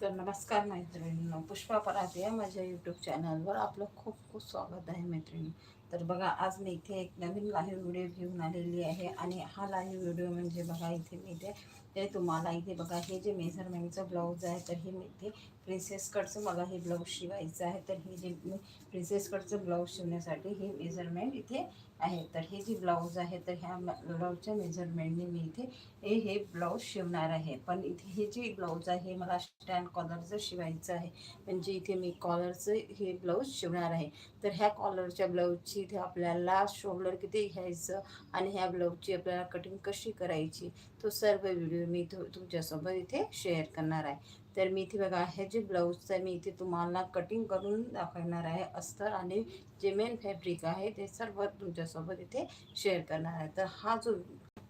तर नमस्कार मैत्रिणींनो. पुष्पा पराते या माझ्या यूट्यूब चॅनलवर आपलं खूप खूप स्वागत आहे मैत्रिणी. तर बघा आज मी इथे एक नवीन लाईव्ह व्हिडिओ घेऊन आलेली आहे आणि हा लाईव्ह व्हिडिओ म्हणजे बघा इथे मी इथे ते तुम्हाला इथे बघा हे जे मेझरमेंटचं ब्लाऊज आहे तर हे मी इथे प्रिन्सेस कटचं मला हे ब्लाऊज शिवायचं आहे तर हे जे मी प्रिन्सेस कटचं ब्लाऊज शिवण्यासाठी हे मेजरमेंट इथे आहे. तर हे जे ब्लाऊज आहे तर ह्या ब्लाऊजच्या मेजरमेंटने मी इथे हे हे ब्लाऊज शिवणार आहे. पण इथे हे जे ब्लाऊज आहे हे मला स्टँड कॉलरचं शिवायचं आहे. म्हणजे इथे मी कॉलरचं हे ब्लाऊज शिवणार आहे. तर ह्या कॉलरच्या ब्लाऊजची इथे आपल्याला शोल्डर किती घ्यायचं आणि ह्या ब्लाऊजची आपल्याला कटिंग कशी करायची तो सर्व व्हिडिओ मी तु तुमच्यासोबत इथे शेअर करणार आहे. तर मी इथे बघा हे जे ब्लाऊजचं मी इथे तुम्हाला कटिंग करून दाखवणार आहे अस्तर आणि जे मेन फॅब्रिक आहे ते सर्व तुमच्यासोबत इथे शेअर करणार आहे. तर हा जो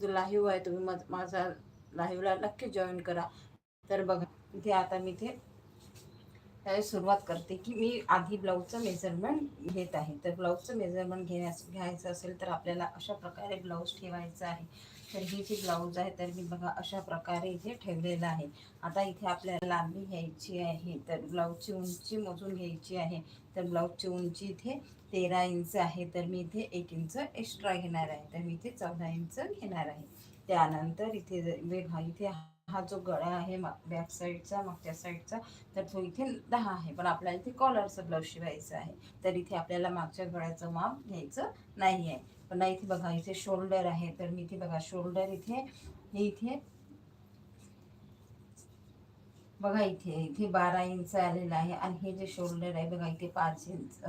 जो लाईव्ह आहे तुम्ही माझा लाईव्हला नक्की जॉईन करा. तर बघा इथे आता मी इथे सुरुवात करते की मी आधी ब्लाऊजचं मेजरमेंट घेत आहे. तर ब्लाऊजचं मेजरमेंट घेण्यास घ्यायचं असेल तर आपल्याला अशा प्रकारे ब्लाऊज ठेवायचं आहे. तर ही जी ब्लाऊज आहे तर मी बघा अशा प्रकारे इथे ठेवलेलं आहे. आता इथे आपल्याला लांबी घ्यायची आहे तर ब्लाऊजची उंची मोजून घ्यायची आहे. तर ब्लाऊजची उंची इथे तेरा इंच आहे तर मी इथे एक इंच एक्स्ट्रा घेणार आहे. तर मी इथे चौदा इंच घेणार आहे. त्यानंतर इथे बघा इथे हा जो गळा आहे बॅक साईडचा मागच्या साईडचा तर तो इथे दहा आहे. पण आपल्याला इथे कॉलरचं ब्लाऊज शिवायचं आहे. तर इथे आपल्याला मागच्या गळ्याचं माप घ्यायचं नाही आहे. पण इथे बघा इथे शोल्डर आहे. तर मी इथे बघा शोल्डर इथे हे इथे. बघा इथे इथे बारा इंच आलेलं आहे. आणि हे जे शोल्डर आहे बघा इथे पाच इंच.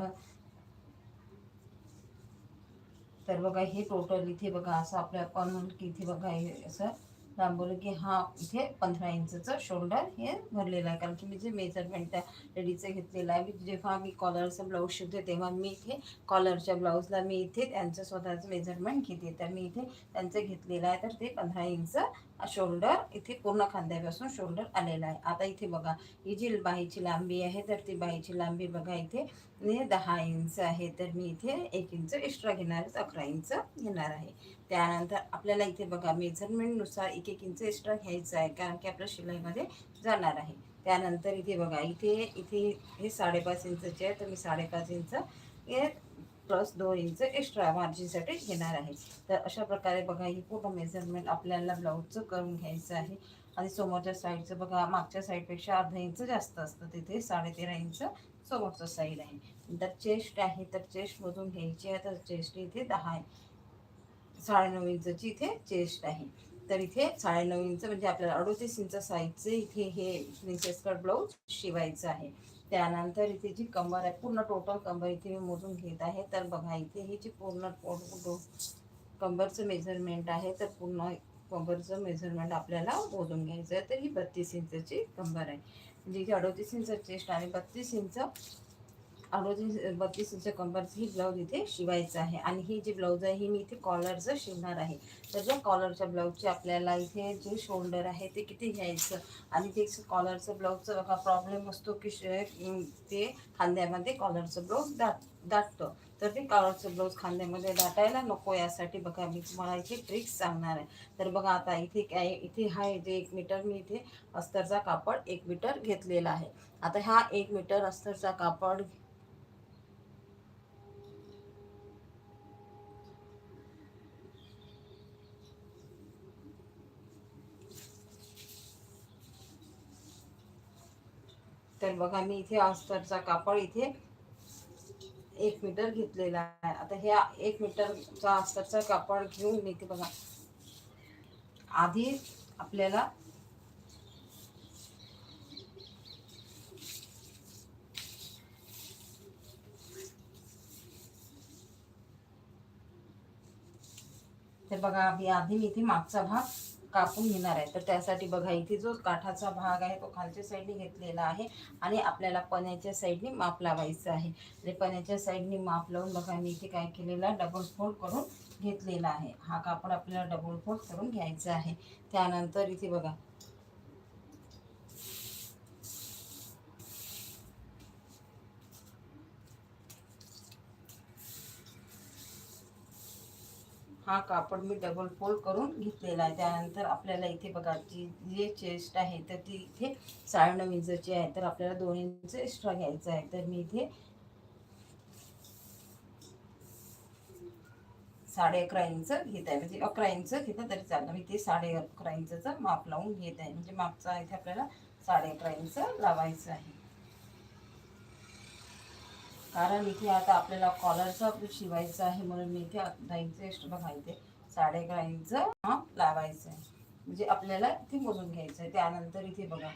तर बघा हे टोटल इथे बघा असं आपल्या आपण की इथे बघा हे असं. दाबवलं की हा इथे पंधरा इंचचं शोल्डर हे भरलेलं आहे. कारण की मी जे मेजरमेंट त्या लेडीचं घेतलेलं आहे मी जेव्हा मी कॉलरचं ब्लाऊज शिवते तेव्हा मी इथे कॉलरच्या ब्लाऊजला मी इथे त्यांचं स्वतःचं मेजरमेंट घेते. तर मी इथे त्यांचं घेतलेलं आहे तर ते पंधरा इंच शोल्डर इथे पूर्ण खांद्यापासून शोल्डर आलेलं आहे. आता इथे बघा ही जी बाईची लांबी आहे तर ती बाईची लांबी बघा इथे. दहा इंच आहे तर मी इथे एक इंच एक्स्ट्रा घेणारच अकरा इंच घेणार आहे. त्यानंतर आपल्याला इथे बघा मेजरमेंटनुसार एक एक इंच एक्स्ट्रा घ्यायचं आहे कारण की आपल्या शिलाईमध्ये जाणार आहे. त्यानंतर इथे बघा इथे इथे हे साडेपाच इंचचे आहे तर मी साडेपाच इंच हे प्लस दोन इंच एक्स्ट्रा मार्जिनसाठी घेणार आहे. तर अशा प्रकारे बघा ही पूर्ण मेजरमेंट आपल्याला ब्लाऊजचं करून घ्यायचं आहे. आणि समोरच्या साईडचं बघा मागच्या साईडपेक्षा अर्धा इंच जास्त असतं. तिथे साडेतेरा इंच समोरचं साईड आहे. तर चेस्ट आहे तर चेस्टमधून घ्यायची आहे. तर चेस्ट इथे दहा आहे. साडेनऊ इंचची इथे चेस्ट आहे. तर इथे साडेनऊ इंच म्हणजे आपल्याला अडोतीस इंच साईजचं इथे हे प्रिन्सेस कट ब्लाऊज शिवायचं आहे. त्यानंतर इथे जी कंबर आहे पूर्ण टोटल कंबर इथे मी मोजून घेत आहे. तर बघा इथे ही जी पूर्ण कंबरचं मेजरमेंट आहे तर पूर्ण कंबरचं मेजरमेंट आपल्याला मोजून घ्यायचं आहे. तर ही बत्तीस इंचची कंबर आहे. म्हणजे जी अडोतीस इंच चेस्ट आणि बत्तीस इंच अडोतीस बत्तीस इंच कंबरचं ही ब्लाऊज इथे शिवायचं आहे. आणि ही जी ब्लाऊज आहे ही मी इथे कॉलरचं शिवणार आहे. तर ज्या कॉलरच्या ब्लाऊजचे आपल्याला इथे जे शोल्डर आहे ते किती घ्यायचं? आणि ते कॉलरचं ब्लाऊजचं बघा प्रॉब्लेम असतो की ते खांद्यामध्ये कॉलरचं ब्लाऊज दाट दाटतं. तर ते कॉलरचं ब्लाऊज खांद्यामध्ये दाटायला नको यासाठी बघा मी तुम्हाला इथे ट्रिक्स सांगणार आहे. तर बघा आता इथे काय इथे हा जे एक मीटर मी इथे अस्तरचा कापड एक मीटर घेतलेला आहे. आता हा एक मीटर अस्तरचा कापड बघा मी इथे अस्तरचा कापड इथे एक मीटर घेतलेला आहे. आता ह्या एक मीटरचा अस्तरचा कापड घेऊन इथे बघा. आधी आपल्याला तर बघा आधी मी इथे मागचा भाग कापून घेणार आहे. तर त्यासाठी बघा इथे जो काठाचा भाग आहे तो खालच्या साईडने घेतलेला आहे आणि आपल्याला पण्याच्या साईडने माप लावायचं आहे. म्हणजे पण्याच्या साईडने माप लावून बघा मी इथे काय केलेला डबल फोल्ड करून घेतलेला आहे. हा कापड आपल्याला डबल फोल्ड करून घ्यायचा आहे. त्यानंतर इथे बघा हा कापड मी डबल फोल्ड करून घेतलेला आहे. त्यानंतर आपल्याला इथे बघा जी जे चेस्ट आहे तर ती इथे साडेनऊ इंचची आहे. तर आपल्याला दोन इंच एक्स्ट्रा घ्यायचं आहे. तर मी इथे साडे अकरा इंच घेत आहे. म्हणजे अकरा इंच घेतलं तरी चालतं. मी ते साडे अकरा इंचचं माप लावून घेत आहे. म्हणजे मापचा इथे आपल्याला साडे अकरा इंच लावायचं आहे. कारण इथे आता आपल्याला कॉलरचा शिवायचं आहे म्हणून मी इथे अर्धा इंच एक्स्ट्रा बघा इथे. साडे अकरा इंच लावायचं आहे. म्हणजे आपल्याला इथे मोजून घ्यायचं आहे. त्यानंतर इथे बघा.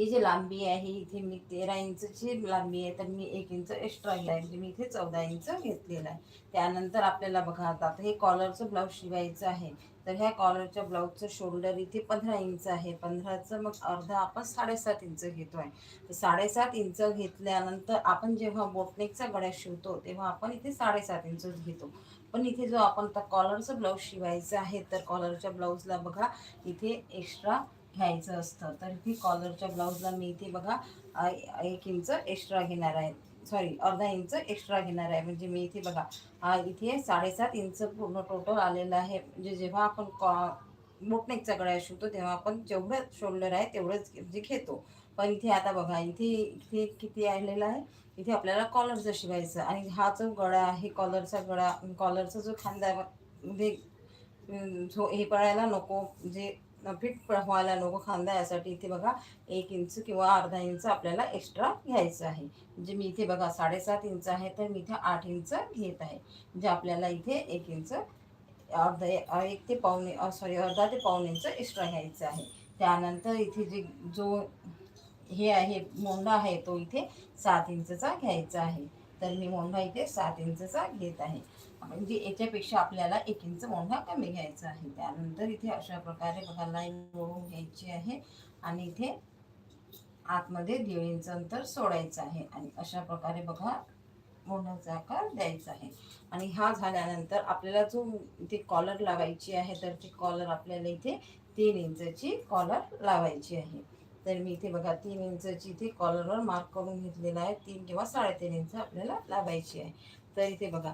ही जी लांबी आहे इथे मी तेरा इंचची लांबी आहे तर मी एक इंच एक्स्ट्रा घ्या म्हणजे मी इथे चौदा इंच घेतलेला आहे. त्यानंतर आपल्याला बघा आता हे कॉलरचं ब्लाऊज शिवायचं आहे. तर ह्या कॉलरच्या ब्लाऊजचं शोल्डर इथे पंधरा इंच आहे. पंधराचं मग अर्धा आपण साडेसात इंच घेतो आहे. तर साडेसात इंच घेतल्यानंतर आपण जेव्हा बोटनेकचा गळ्या शिवतो तेव्हा आपण इथे साडेसात इंचच घेतो. पण इथे जो आपण आता कॉलरचं ब्लाऊज शिवायचं आहे तर कॉलरच्या ब्लाऊजला बघा इथे एक्स्ट्रा घ्यायचं असतं. तर इथे कॉलरच्या ब्लाऊजला मी इथे बघा एक इंच एक्स्ट्रा घेणार आहे. सॉरी अर्धा इंच एक्स्ट्रा घेणार आहे. म्हणजे मी इथे बघा हा इथे साडेसात इंच पूर्ण टोटल आलेलं आहे. म्हणजे जेव्हा आपण कॉ बोटनेकचा गळ्या शिवतो तेव्हा आपण जेवढं शोल्डर आहे तेवढंच म्हणजे घेतो. पण इथे आता बघा इथे इथे किती आलेलं आहे? इथे आपल्याला कॉलरचं शिवायचं. आणि हा जो गळा आहे कॉलरचा गळा कॉलरचा जो खांदा म्हणजे झो जो हे पडायला नको म्हणजे फिट व्हायला नको खांदा यासाठी. इथे बघा एक इंच किंवा अर्धा इंच आपल्याला एक्स्ट्रा घ्यायचं आहे. म्हणजे मी इथे बघा साडेसात इंच आहे तर मी इथे आठ इंच घेत आहे. म्हणजे आपल्याला इथे एक इंच अर्धा एक ते पावणे सॉरी अर्धा ते पावणे इंच एक्स्ट्रा घ्यायचं आहे. त्यानंतर इथे जे जो हे आहे मोंडा आहे तो इथे सात इंचचा घ्यायचा आहे. तर मी मोंढा इथे सात इंचचा घेत आहे. म्हणजे याच्यापेक्षा आपल्याला एक इंच मोठा कमी घ्यायचा आहे. त्यानंतर इथे अशा प्रकारे बघा लाईन मोडून घ्यायची आहे आणि इथे आतमध्ये दीड इंच अंतर सोडायचं आहे आणि अशा प्रकारे बघा मोंढाचा आकार द्यायचा आहे. आणि हा झाल्यानंतर आपल्याला जो इथे कॉलर लावायची आहे तर ती कॉलर आपल्याला इथे तीन इंचची कॉलर लावायची आहे. तर मी इथे बघा तीन इंचची इथे कॉलरवर मार्क करून घेतलेला आहे. तीन किंवा साडेतीन इंच आपल्याला लावायची आहे. तर इथे बघा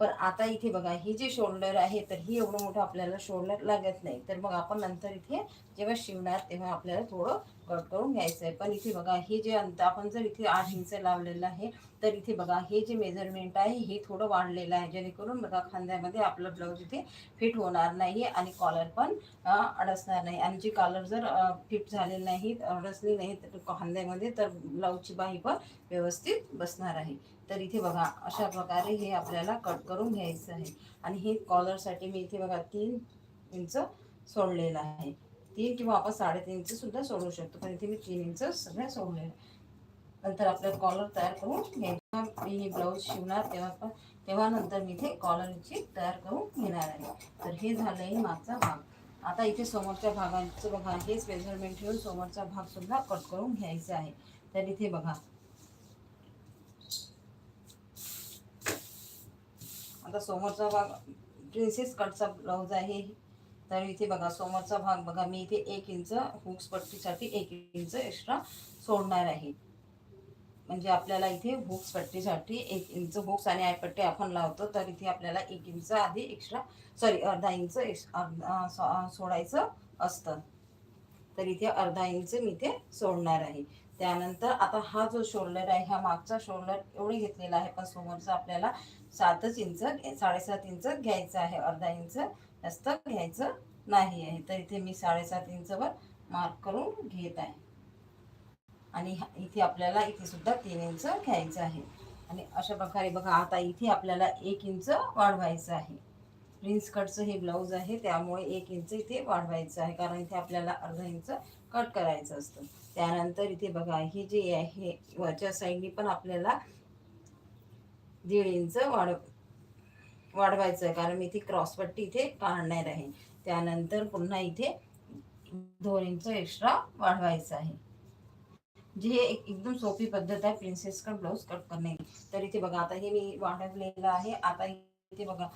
पण आता इथे बघा ही जे शोल्डर आहे तर ही एवढं मोठं आपल्याला शोल्डर लागत नाही. तर मग आपण नंतर इथे जेव्हा शिवणार तेव्हा आपल्याला थोडं कट करून घ्यायचं आहे पण इथे बघा हे जे अंतर आपण जर इथे आठ इंच लावलेलं आहे तर इथे बघा हे जे मेजरमेंट आहे हे थोडं वाढलेलं आहे. जेणेकरून बघा खांद्यामध्ये आपलं ब्लाऊज इथे फिट होणार नाही आणि कॉलर पण अडसणार नाही. आणि जी कॉलर जर फिट झालेली नाही अडसली नाही तर खांद्यामध्ये तर ब्लाऊजची बाही पण व्यवस्थित बसणार आहे. तर इथे बघा अशा प्रकारे हे आपल्याला कट करून घ्यायचं आहे. आणि हे कॉलरसाठी मी इथे बघा तीन इंच सोडलेलं आहे. तीन किंवा आपण साडेतीन सुद्धा सोडू शकतो. पण इथे मी तीन इंच सगळ्या सोडलेलं नंतर आपल्याला कॉलर तयार करून घ्यायचा मी हे ब्लाऊज शिवणार तेव्हा पण तेव्हा नंतर मी इथे कॉलरची तयार करून घेणार आहे. तर हे झालं आहे मागचा भाग. आता इथे समोरच्या भागांचं बघा हेच मेजरमेंट ठेवून समोरचा भाग सुद्धा कट करून घ्यायचा आहे. तर इथे बघा. आता समोरचा भाग प्रिन्सेस कटचा ब्लाऊज आहे. तर इथे बघा समोरचा भाग बघा मी इथे एक इंच हुक्स पट्टीसाठी एक इंच एक्स्ट्रा सोडणार आहे. म्हणजे आपल्याला इथे हुक्स पट्टीसाठी एक इंच हुक्स आणि आयपट्टी आपण लावतो तर इथे आपल्याला एक इंच आधी एक्स्ट्रा सॉरी अर्धा इंच अर्धा- सोडायचं असतं. तर इथे अर्धा इंच मी इथे सोडणार आहे. त्यानंतर आता हा जो शोल्डर आहे हा मागचा शोल्डर एवढी घेतलेला आहे पण समोरचा आपल्याला सातच इंच साडेसात इंच घ्यायचं आहे अर्धा इंच. जास्त घ्यायचं नाही आहे. तर इथे मी साडेसात इंचवर मार्क करून घेत आहे. आणि इथे आपल्याला इथे सुद्धा तीन इंच घ्यायचं आहे. आणि अशा प्रकारे बघा आता इथे आपल्याला एक इंच वाढवायचं आहे. प्रिन्स कटचं हे ब्लाऊज आहे त्यामुळे एक इंच इथे वाढवायचं आहे. कारण इथे आपल्याला अर्धा इंच कट करायचं असतं. त्यानंतर इथे बघा हे जे आहे वरच्या साईडनी पण आपल्याला दीड इंच वाढ वाढवायचं आहे. कारण मी इथे क्रॉसपट्टी इथे काढणार आहे. त्यानंतर पुन्हा इथे दोन इंच एक्स्ट्रा वाढवायचं आहे. जी हे एक एकदम सोपी पद्धत आहे. प्रिन्सेस कट ब्लाऊज कट करणे. तर इथे बघा आता हे मी वाढवलेलं आहे. आता इथे बघा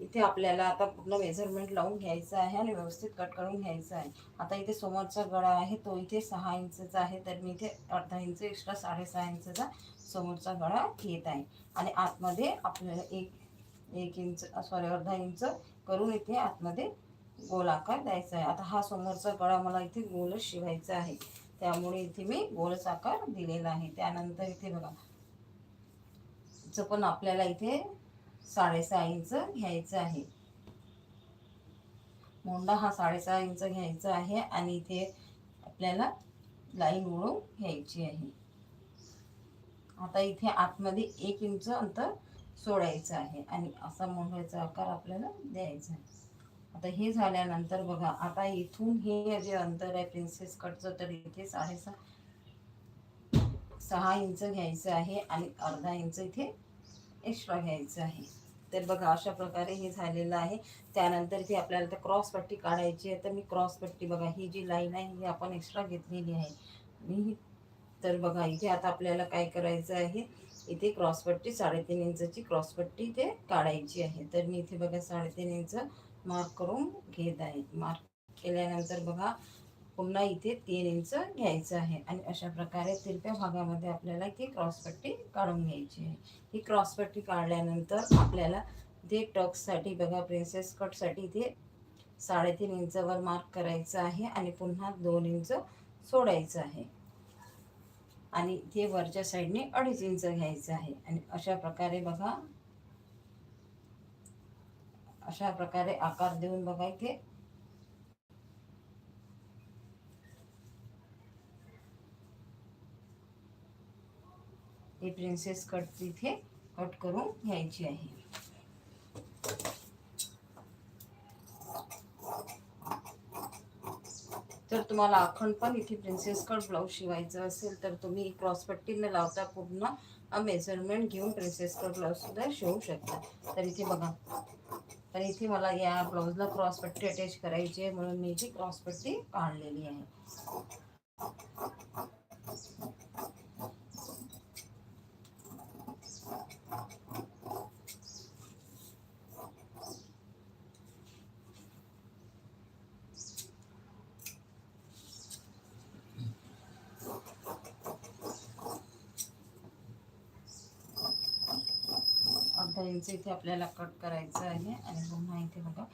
इथे आपल्याला आता पूर्ण मेजरमेंट लावून घ्यायचं आहे आणि व्यवस्थित कट करून घ्यायचं आहे. आता इथे समोरचा गळा आहे तो इथे सहा इंचचा आहे. तर मी इथे अर्धा इंच एक्स्ट्रा साडेसहा इंचचा समोरचा गळा घेत आहे. आणि आतमध्ये आपल्याला एक एक इंच सॉरी अर्धा इंच करून इथे आतमध्ये गोल आकार द्यायचा आहे. आता हा समोरचा गळा मला इथे गोलच शिवायचा आहे. त्यामुळे इथे मी गोलच आकार दिलेला आहे. त्यानंतर इथे बघा चं पण आपल्याला इथे साडेसहा इंच घ्यायचं आहे. मोंडा हा साडेसहा इंच घ्यायचा आहे आणि इथे आपल्याला लाईन ओळून घ्यायची आहे. आता इथे आतमध्ये एक इंच अंतर सोडायचं आहे. आणि असा मोंढ्याचा आकार आपल्याला द्यायचा आहे. आता हे झाल्यानंतर बघा आता इथून हे जे अंतर आहे प्रिन्सेस कटचं तर इथे साडेसहा सहा इंच घ्यायचं आहे आणि अर्धा इंच इथे एक्स्ट्रा घ्यायचं आहे. तर बघा अशा प्रकारे हे झालेलं आहे. त्यानंतर ती आपल्याला तर क्रॉस पट्टी काढायची आहे. तर मी क्रॉस पट्टी बघा ही जी लाईन आहे ही आपण एक्स्ट्रा घेतलेली आहे. आणि तर बघा इथे आता आपल्याला काय करायचं आहे? इथे क्रॉसपट्टी साडेतीन इंचची क्रॉसपट्टी इथे काढायची आहे. तर मी इथे बघा साडेतीन इंच मार्क करून घेत आहे. मार्क केल्यानंतर बघा पुन्हा इथे तीन इंच घ्यायचं आहे. आणि अशा प्रकारे तिरप्या भागामध्ये आपल्याला इथे क्रॉसपट्टी काढून घ्यायची आहे. ही क्रॉसपट्टी काढल्यानंतर आपल्याला इथे टक्ससाठी बघा प्रिन्सेस कटसाठी इथे साडेतीन इंचावर मार्क करायचं आहे आणि पुन्हा दोन इंच सोडायचं आहे. आणि ते वरच्या साईडने अडीच इंच घ्यायचं आहे. आणि अशा प्रकारे बघा. अशा प्रकारे आकार देऊन बघा इथे. हे प्रिन्सेस कट इथे कट करून घ्यायची आहे. जर तुम्हाला अखंड पण इथे प्रिन्सेस कट ब्लाऊज शिवायचं असेल तर तुम्ही क्रॉसपट्टी न लावता पूर्ण मेजरमेंट घेऊन प्रिन्सेस कट ब्लाऊज सुद्धा शिवू शकता. तर इथे बघा. तर इथे मला या ब्लाऊजला क्रॉसपट्टी अटॅच करायची आहे म्हणून मी इथे क्रॉसपट्टी काढलेली आहे अर्धा इंच इथे आपल्याला कट करायचं आहे आणि पुन्हा इथे बघा.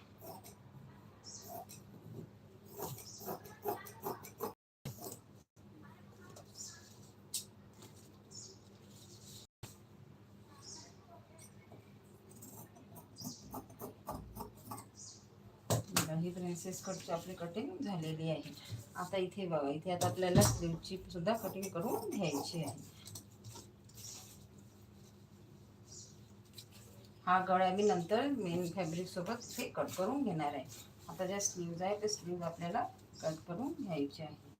ही प्रिन्सेस कटची आपली कटिंग झालेली आहे. आता इथे बघा इथे आता आपल्याला स्लीवची सुद्धा कटिंग करून घ्यायची आहे. हा गळा मी नंतर मेन फॅब्रिकसोबत हे कट करून घेणार आहे. आता ज्या स्लीव्ज आहे ते स्लीव्ज आपल्याला कट करून घ्यायचे आहे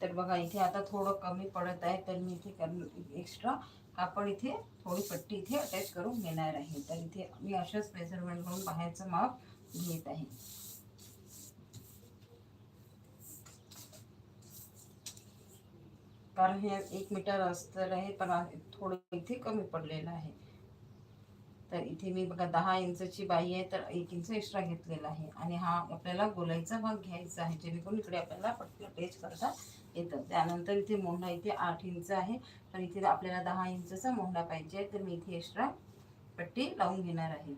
तर बघा इथे आता थोडं कमी पडत आहे तर मी इथे एक्स्ट्रा कापड इथे थोडी पट्टी इथे अटॅच करून घेणार आहे. तर इथे मी अशाच मेजरमेंट करून बाहेरचं माप घेत आहे. कारण हे एक मीटर अस्तर आहे पण थोडं इथे कमी पडलेलं आहे. तर इथे मी बघा दहा इंचची बाई आहे तर एक इंच एक्स्ट्रा घेतलेला आहे. आणि हा आपल्याला गोलाईचा भाग घ्यायचा आहे जेणेकरून इकडे आपल्याला पट्टी टेच करता येतं त्यानंतर इथे मोंढा इथे आठ इंच आहे पण इथे आपल्याला दहा इंचचा मोंढा पाहिजे तर मी इथे एक्स्ट्रा पट्टी लावून घेणार आहे.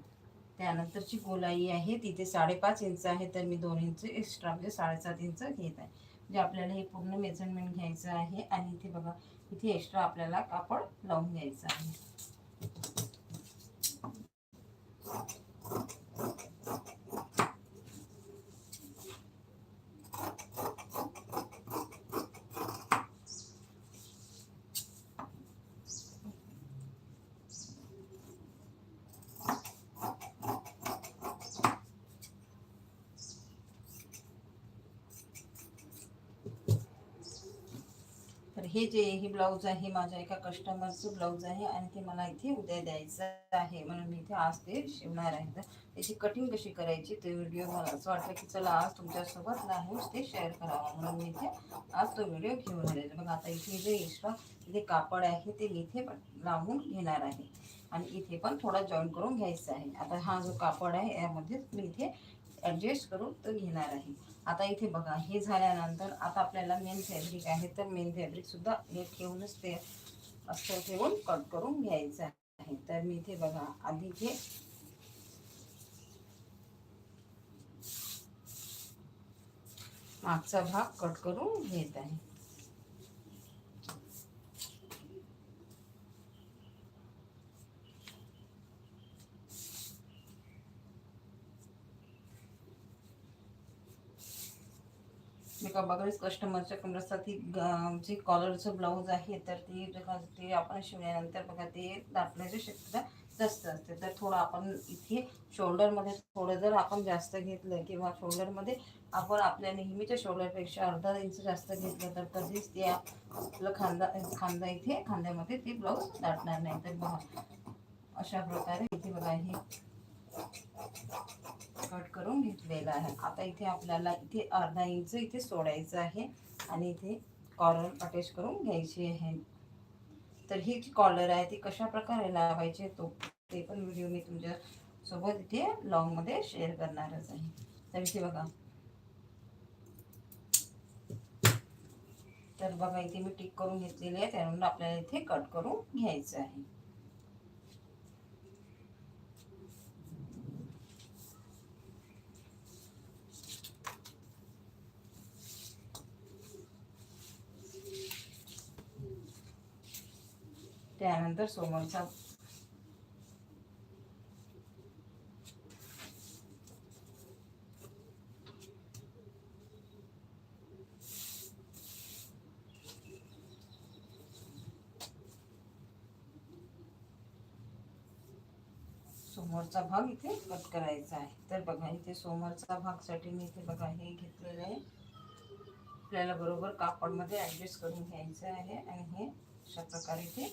त्यानंतरची गोलाई आहे तिथे साडेपाच इंच आहे तर मी दोन इंच एक्स्ट्रा म्हणजे साडेसात इंच घेत आहे. म्हणजे आपल्याला हे पूर्ण मेजरमेंट घ्यायचं आहे आणि इथे बघा इथे एक्स्ट्रा आपल्याला कापड लावून घ्यायचं आहे तर हे जे ही ब्लाऊज आहे माझ्या एका कस्टमरचं ब्लाऊज आहे आणि ते मला इथे उद्या द्यायचं आहे. म्हणून मी इथे आज ते शिवणार आहे. तर त्याची कटिंग कशी करायची ते व्हिडिओ मला असं वाटलं की चला आज तुमच्यासोबत लावून ते शेअर करावं. म्हणून मी इथे आज तो व्हिडिओ घेऊन आलेला बघा आता इथे जे एक्स्ट्रा इथे कापड आहे ते मी इथे लावून घेणार आहे. आणि इथे पण थोडा जॉईन करून घ्यायचा आहे. आता हा जो कापड आहे यामध्येच मी इथे ॲडजस्ट करून तो घेणार आहे. आता इथे बघा हे झाल्यानंतर आता आपल्याला मेन फॅब्रिक आहे. तर मेन फॅब्रिकसुद्धा हे ठेवूनच ते अस्तर ठेवून कट करून घ्यायचं आहे. तर मी इथे बघा आधी हे मागचा भाग कट करून घेत आहे. मी का बघाच कस्टमरच्या ती जे कॉलरचं ब्लाऊज आहे तर ती बघा ते आपण शिवल्यानंतर बघा ते दाटण्याची शक्यता जास्त असते. तर थोडं आपण इथे शोल्डरमध्ये थोडं जर आपण जास्त घेतलं किंवा शोल्डरमध्ये आपण आपल्या नेहमीच्या शोल्डरपेक्षा अर्धा इंच जास्त घेतलं तर कधीच ते आपलं खांदा खांदा इथे खांद्यामध्ये ते ब्लाऊज दाटणार नाही. तर बघा अशा प्रकारे इथे बघा हे कट करून घेतलेला आहे. आता इथे आपल्याला इथे अर्धा इंच इथे सोडायचं आहे आणि इथे कॉलर अटॅच करून घ्यायची आहे. तर ही जी कॉलर आहे ती कशा प्रकारे लावायची तो ते पण व्हिडिओ मी तुमच्यासोबत इथे लॉंगमध्ये शेअर करणारच आहे. तर इथे बघा. तर बघा इथे मी टिक करून घेतलेली आहे त्यानंतर आपल्याला इथे कट करून घ्यायचं आहे. त्यानंतर समोरचा समोरचा भाग इथे कट करायचा आहे. तर बघा इथे समोरचा भागसाठी मी इथे बघा हे घेतलेलं आहे. आपल्याला बरोबर कापडमध्ये ॲडजस्ट करून घ्यायचं आहे आणि हे अशा प्रकारे इथे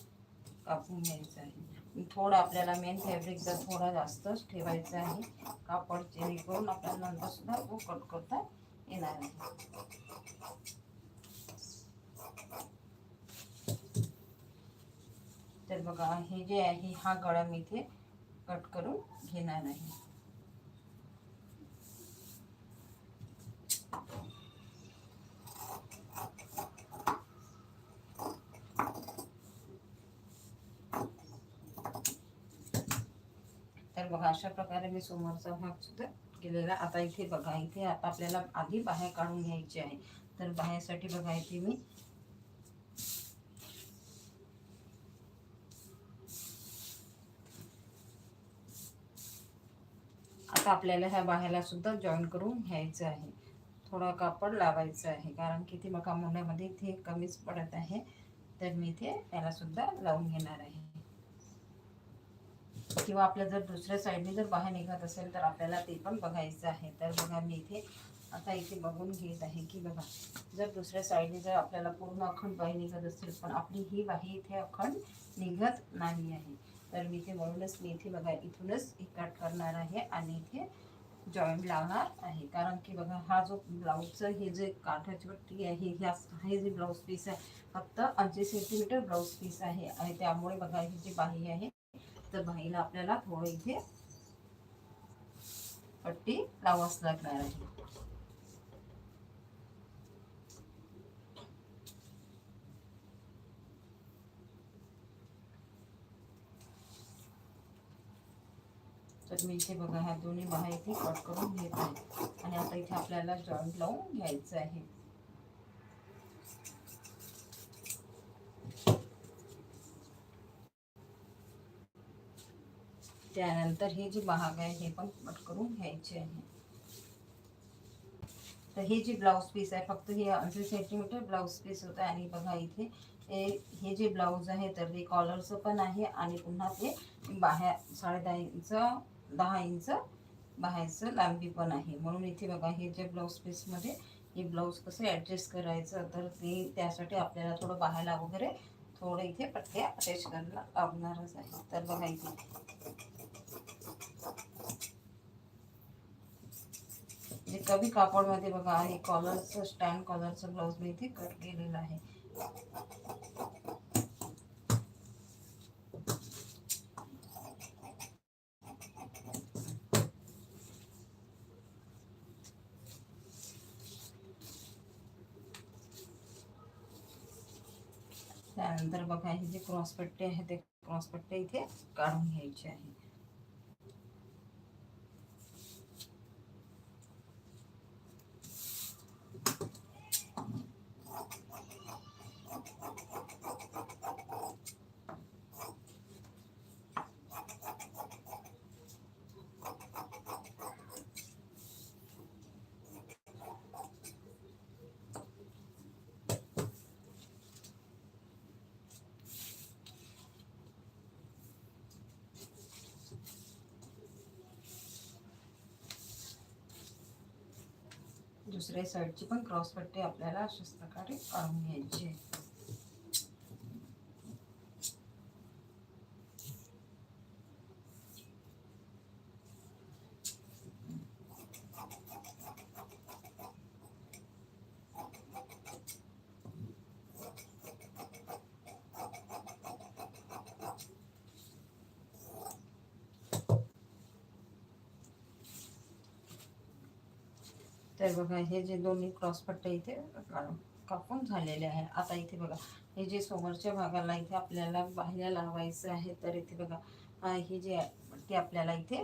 कापून घ्यायचं आहे. थोडं आपल्याला मेन फॅब्रिकचा थोडा जास्तच ठेवायचं आहे कापड जेणेकरून आपल्याला नंतरसुद्धा तो कट करता येणार आहे. तर बघा हे जे आहे हा गळा मी इथे कट करून घेणार आहे. बघा अशा प्रकारे मी समोरचा भाग सुद्धा केलेला. आता इथे बघा इथे आता आपल्याला आधी बाहेर काढून घ्यायची आहे. तर बाहेरसाठी बघा इथे मी आता आपल्याला ह्या बाहेरला सुद्धा जॉईन करून घ्यायचं आहे. थोडा कापड लावायचं आहे कारण की ते मका मुंड्यामध्ये इथे कमीच पडत आहे. तर मी इथे याला सुद्धा लावून घेणार आहे. किंवा आपल्या जर दुसऱ्या साईडने जर बाहेर निघत असेल तर आपल्याला ते पण बघायचं आहे. तर बघा आता इथे बघून घेत आहे की बघा, जर दुसऱ्या साईडने जर आपल्याला पूर्ण अखंड बाही निघत असेल, पण ही बाही इथे अखंड निघत नाही आहे. तर मी इथे म्हणूनच मी इथे बघा, इथूनच कट करणार आहे आणि जॉईंट लावणार आहे. कारण की बघा, हा जो ब्लाऊजचं हे जे काठाची पट्टी आहे ह्या हे जे ब्लाऊज पीस आहे, फक्त ऐंशी सेंटीमीटर ब्लाऊज पीस आहे. आणि त्यामुळे बघा, ही जी बाही आहे तर बाईला आपल्याला थोडं इथे पट्टी लावाच लागणार आहे. तर मी इथे बघा ह्या दोन्ही बाहा इथे कट करून घेत. आहे आणि आता इथे आपल्याला जॉईंट लावून घ्यायचं आहे. त्यानंतर हे जे महाग आहे हे पण कट करून घ्यायचे आहे. तर हे जे ब्लाऊज पीस आहे फक्त हे ऐंशी सेंटीमीटर ब्लाऊज पीस होतं. आणि बघा इथे हे हे जे ब्लाऊज आहे तर ते कॉलरचं पण आहे आणि पुन्हा ते बाहेर साडेदहा इंच दहा इंच बाहेरचं लांबी पण आहे. म्हणून इथे बघा हे जे ब्लाऊज पीसमध्ये हे ब्लाऊज कसं ॲडजस्ट करायचं तर ते त्यासाठी आपल्याला थोडं बाहेरला वगैरे थोडं इथे पट्ट्या अटॅच करायला लागणारच आहे. तर बघा इथे. कधी कापडमध्ये बघा, हे कॉलरचं स्टँड कॉलरचं ब्लाऊज मी इथे कट केलेलं आहे. त्यानंतर बघा, हे जे क्रॉसपट्टी आहे ते क्रॉसपट्टी इथे काढून घ्यायची दुसऱ्या साईडची पण क्रॉस पट्टी आपल्याला अशाच प्रकारे काढून घ्यायची आहे तर बघा हे जे दोन्ही क्रॉस पट्टे इथे काढून कापून झालेले आहे. आता इथे बघा हे जे समोरच्या भागाला इथे आपल्याला बाहेर लावायचं आहे तर इथे बघा ही जी ती आपल्याला इथे